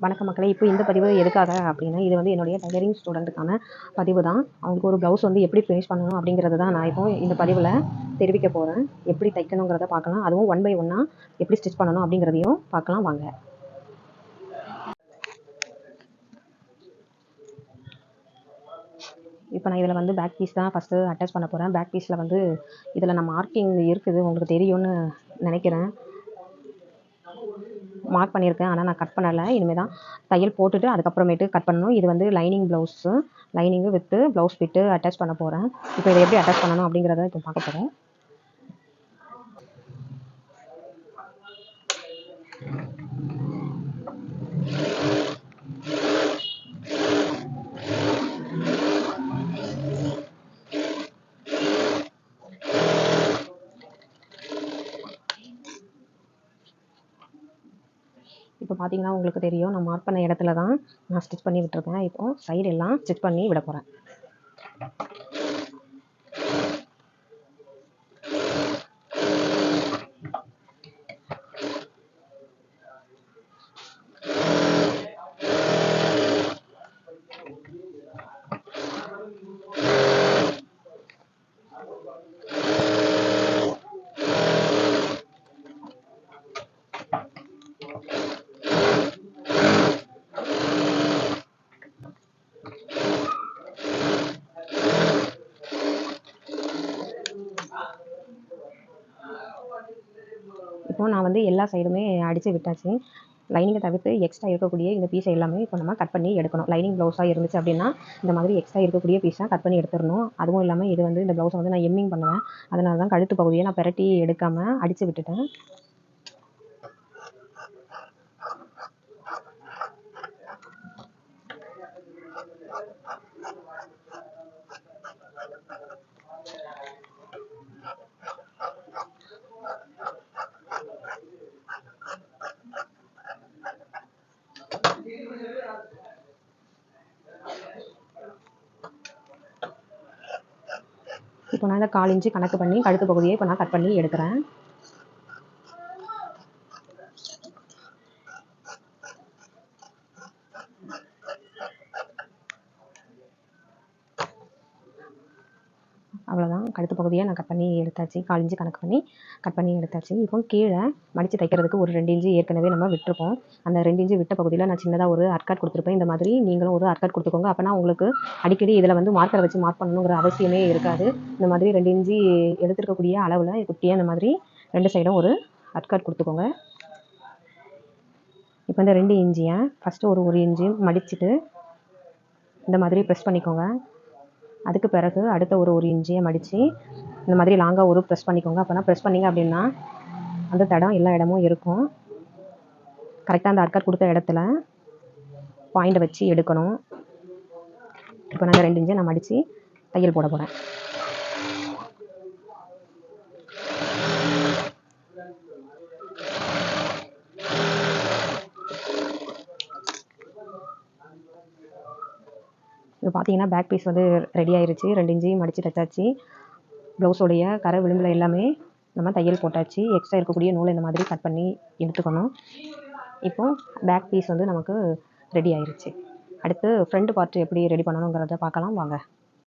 வணக்க மக்களே. இப்போ இந்த பதிவு எதுக்காக அப்படின்னா இது வந்து என்னுடைய டைலரிங் ஸ்டூடெண்ட்டுக்கான பதிவு தான். அவங்களுக்கு ஒரு ப்ளவுஸ் வந்து எப்படி ஃபினிஷ் பண்ணணும் அப்படிங்கிறது தான் நான் இப்போ இந்த பதிவில் தெரிவிக்க போகிறேன் எப்படி தைக்கணுங்கிறத பார்க்கலாம். அதுவும் ஒன் பை ஒன்னாக எப்படி ஸ்டிச் பண்ணணும் அப்படிங்கிறதையும் பார்க்கலாம் வாங்க. இப்போ நான் இதில் வந்து பேக் பீஸ் தான் ஃபஸ்ட்டு அட்டாச் பண்ண போகிறேன் பேக் பீஸில் வந்து இதில் நான் மார்க்கிங் இருக்குது. உங்களுக்கு தெரியும்னு நினைக்கிறேன். மார்க் பண்ணியிருக்கேன். ஆனால் நான் கட் பண்ணலை. இனிமேல் தான் தையல் போட்டுட்டு அதுக்கப்புறமேட்டு கட் பண்ணணும். இது வந்து lining blouse lining with blouse fit attach பண்ண போகிறேன் இப்போ இதை எப்படி அட்டாச் பண்ணணும் அப்படிங்கிறத இப்போ பார்க்க போகிறேன் இப்போ பார்த்தீங்கன்னா உங்களுக்கு தெரியும் நான் மார்க் பண்ண இடத்துல தான் நான் ஸ்டிச் பண்ணி விட்டுருக்கேன். இப்போ சைடு எல்லாம் ஸ்டிச் பண்ணி விட போகிறேன் இப்போ நான் வந்து எல்லா சைடுமே அடித்து விட்டாச்சு. லைனிங்கை தவிர்த்து எக்ஸ்ட்ரா இருக்கக்கூடிய இந்த பீஸை எல்லாமே இப்போ நம்ம கட் பண்ணி எடுக்கணும். லைனிங் ப்ளவுஸாக இருந்துச்சு அப்படின்னா இந்த மாதிரி எக்ஸ்ட்ரா இருக்கக்கூடிய பீஸாக கட் பண்ணி எடுத்துடணும். அதுவும் இல்லாமல் இது வந்து இந்த ப்ளவுஸை வந்து நான் எம்மிங் பண்ணுவேன். அதனால தான் கழுத்து பகுதியை நான் பெரட்டி எடுக்காமல் அடித்து விட்டுட்டேன். இப்போ நான் இதை கால் இன்ச்சு கணக்கு பண்ணி கழுத்து பகுதியை இப்போ நான் கட் பண்ணி எடுக்கிறேன். அவ்வளோதான் கழுத்து பகுதியை நான் கட் பண்ணி எடுத்தாச்சு. கால் இன்ச்சு கணக்கு பண்ணி கட் பண்ணி எடுத்தாச்சு. இப்போ கீழே மடித்து தைக்கிறதுக்கு ஒரு ரெண்டு இன்ச்சு ஏற்கனவே நம்ம விட்டுருப்போம் அந்த ரெண்டு இன்ச்சு விட்ட பகுதியில் நான் சின்னதாக ஒரு அர்க்காட் கொடுத்துருப்பேன். இந்த மாதிரி நீங்களும் ஒரு அர்க்காட் கொடுத்துக்கோங்க. அப்போனா உங்களுக்கு அடிக்கடி இதில் வந்து மார்க்கரை வச்சு மார்க் பண்ணணுங்கிற அவசியமே இருக்காது. இந்த மாதிரி ரெண்டு இன்ச்சு எடுத்துருக்கக்கூடிய அளவில் குட்டியாக இந்த மாதிரி ரெண்டு சைடும் ஒரு அர்க்காட் கொடுத்துக்கோங்க. இப்போ இந்த ரெண்டு இஞ்சியை ஃபஸ்ட்டு ஒரு ஒரு இஞ்சி மடிச்சுட்டு இந்த மாதிரி ப்ரெஸ் பண்ணிக்கோங்க. அதுக்கு பிறகு அடுத்த ஒரு ஒரு இன்ச்சியை மடித்து இந்த மாதிரி லாங்காக ஒரு ப்ரெஸ் பண்ணிக்கோங்க. அப்போனா ப்ரெஸ் பண்ணிங்க அப்படின்னா அந்த தடம் எல்லா இடமும் இருக்கும். கரெக்டாக அந்த அர்க்காட் கொடுத்த இடத்துல பாயிண்டை வச்சு எடுக்கணும். இப்போ நாங்கள் ரெண்டு இன்ச்சை நான் மடித்து தையல் போட போகிறேன் இப்போ பார்த்தீங்கன்னா பேக் பீஸ் வந்து ரெடி ஆயிருச்சு. ரெண்டு இன்ச்சு மடித்து தைச்சாச்சு. ப்ளவுஸோடைய கரை விளிம்பில் எல்லாமே நம்ம தையல் போட்டாச்சு. எக்ஸ்ட்ரா இருக்கக்கூடிய நூல் இந்த மாதிரி கட் பண்ணி எடுத்துக்கணும். இப்போ பேக் பீஸ் வந்து நமக்கு ரெடி ஆயிருச்சு. அடுத்து ஃப்ரண்ட் பார்ட் எப்படி ரெடி பண்ணணுங்கிறத பார்க்கலாம். வாங்க.